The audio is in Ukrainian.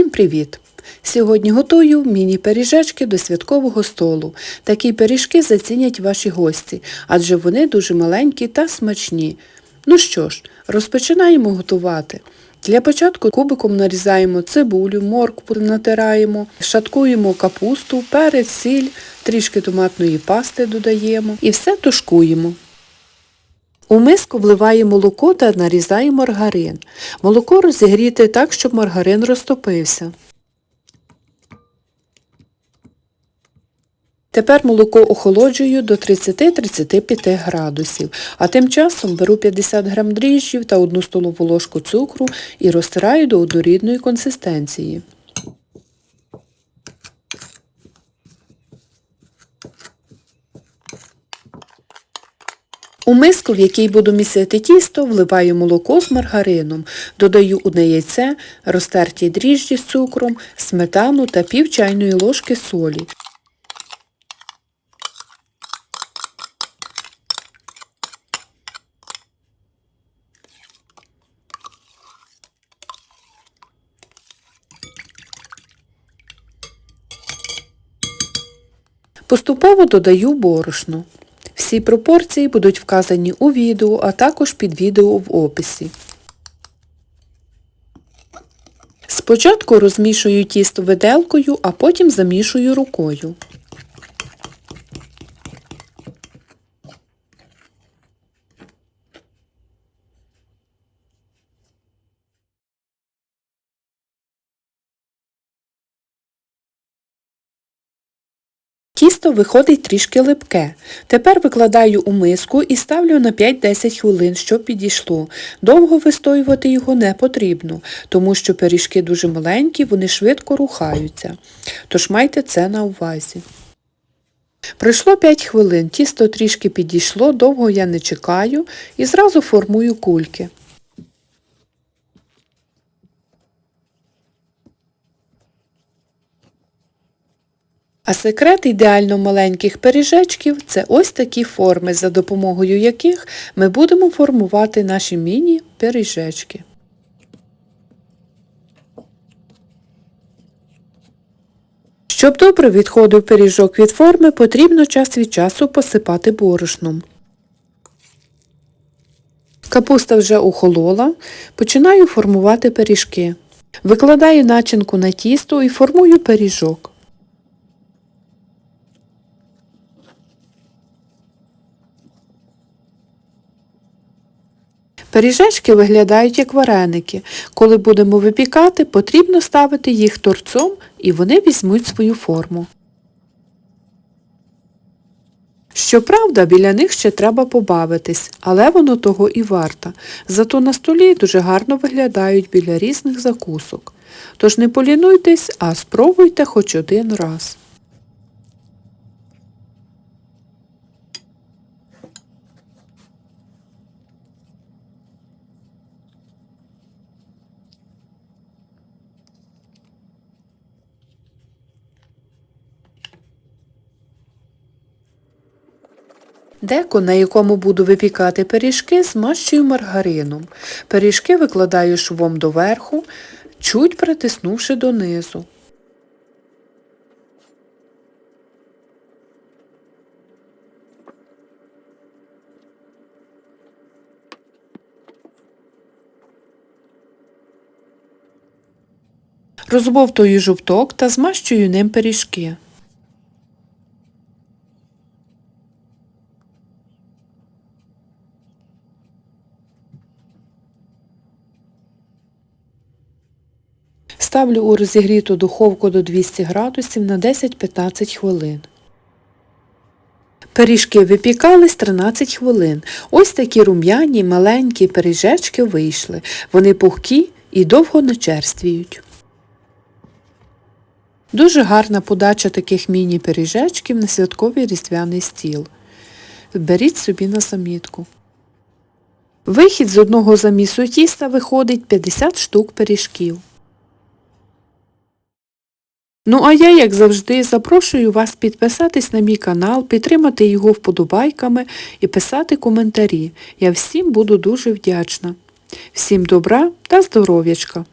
Всім привіт! Сьогодні готую міні-пиріжечки до святкового столу. Такі пиріжки зацінять ваші гості, адже вони дуже маленькі та смачні. Ну що ж, розпочинаємо готувати. Для початку кубиком нарізаємо цибулю, моркву натираємо, шаткуємо капусту, перець, сіль, трішки томатної пасти додаємо і все тушкуємо. У миску вливаємо молоко та нарізаємо маргарин. Молоко розігріти так, щоб маргарин розтопився. Тепер молоко охолоджую до 30-35 градусів, а тим часом беру 50 г дріжджів та 1 столову ложку цукру і розтираю до однорідної консистенції. У миску, в якій буду місити тісто, вливаю молоко з маргарином, додаю одне яйце, розтерті дріжджі з цукром, сметану та пів чайної ложки солі. Поступово додаю борошно. Всі пропорції будуть вказані у відео, а також під відео в описі. Спочатку розмішую тісто виделкою, а потім замішую рукою. Тісто виходить трішки липке. Тепер викладаю у миску і ставлю на 5-10 хвилин, щоб підійшло. Довго вистоювати його не потрібно, тому що пиріжки дуже маленькі, вони швидко рухаються. Тож майте це на увазі. Пройшло 5 хвилин, тісто трішки підійшло, довго я не чекаю і зразу формую кульки. А секрет ідеально маленьких пиріжечків це ось такі форми, за допомогою яких ми будемо формувати наші міні-пиріжечки. Щоб добре відходив пиріжок від форми, потрібно час від часу посипати борошном. Капуста вже охолола, починаю формувати пиріжки. Викладаю начинку на тісто і формую пиріжок. Пиріжечки виглядають як вареники. Коли будемо випікати, потрібно ставити їх торцом і вони візьмуть свою форму. Щоправда, біля них ще треба побавитись, але воно того і варто. Зато на столі дуже гарно виглядають біля різних закусок. Тож не полінуйтесь, а спробуйте хоч один раз. Деко, на якому буду випікати пиріжки, змащую маргарином. Пиріжки викладаю швом доверху, чуть притиснувши донизу. Розбовтую жовток та змащую ним пиріжки. Ставлю у розігріту духовку до 200 градусів на 10-15 хвилин. Пиріжки випікались 13 хвилин. Ось такі рум'яні маленькі пиріжечки вийшли. Вони пухкі і довго не черствіють. Дуже гарна подача таких міні-пиріжечків на святковий різдвяний стіл. Беріть собі на замітку. Вихід з одного замісу тіста виходить 50 штук пиріжків. Ну а я, як завжди, запрошую вас підписатись на мій канал, підтримати його вподобайками і писати коментарі. Я всім буду дуже вдячна. Всім добра та здоров'ячка!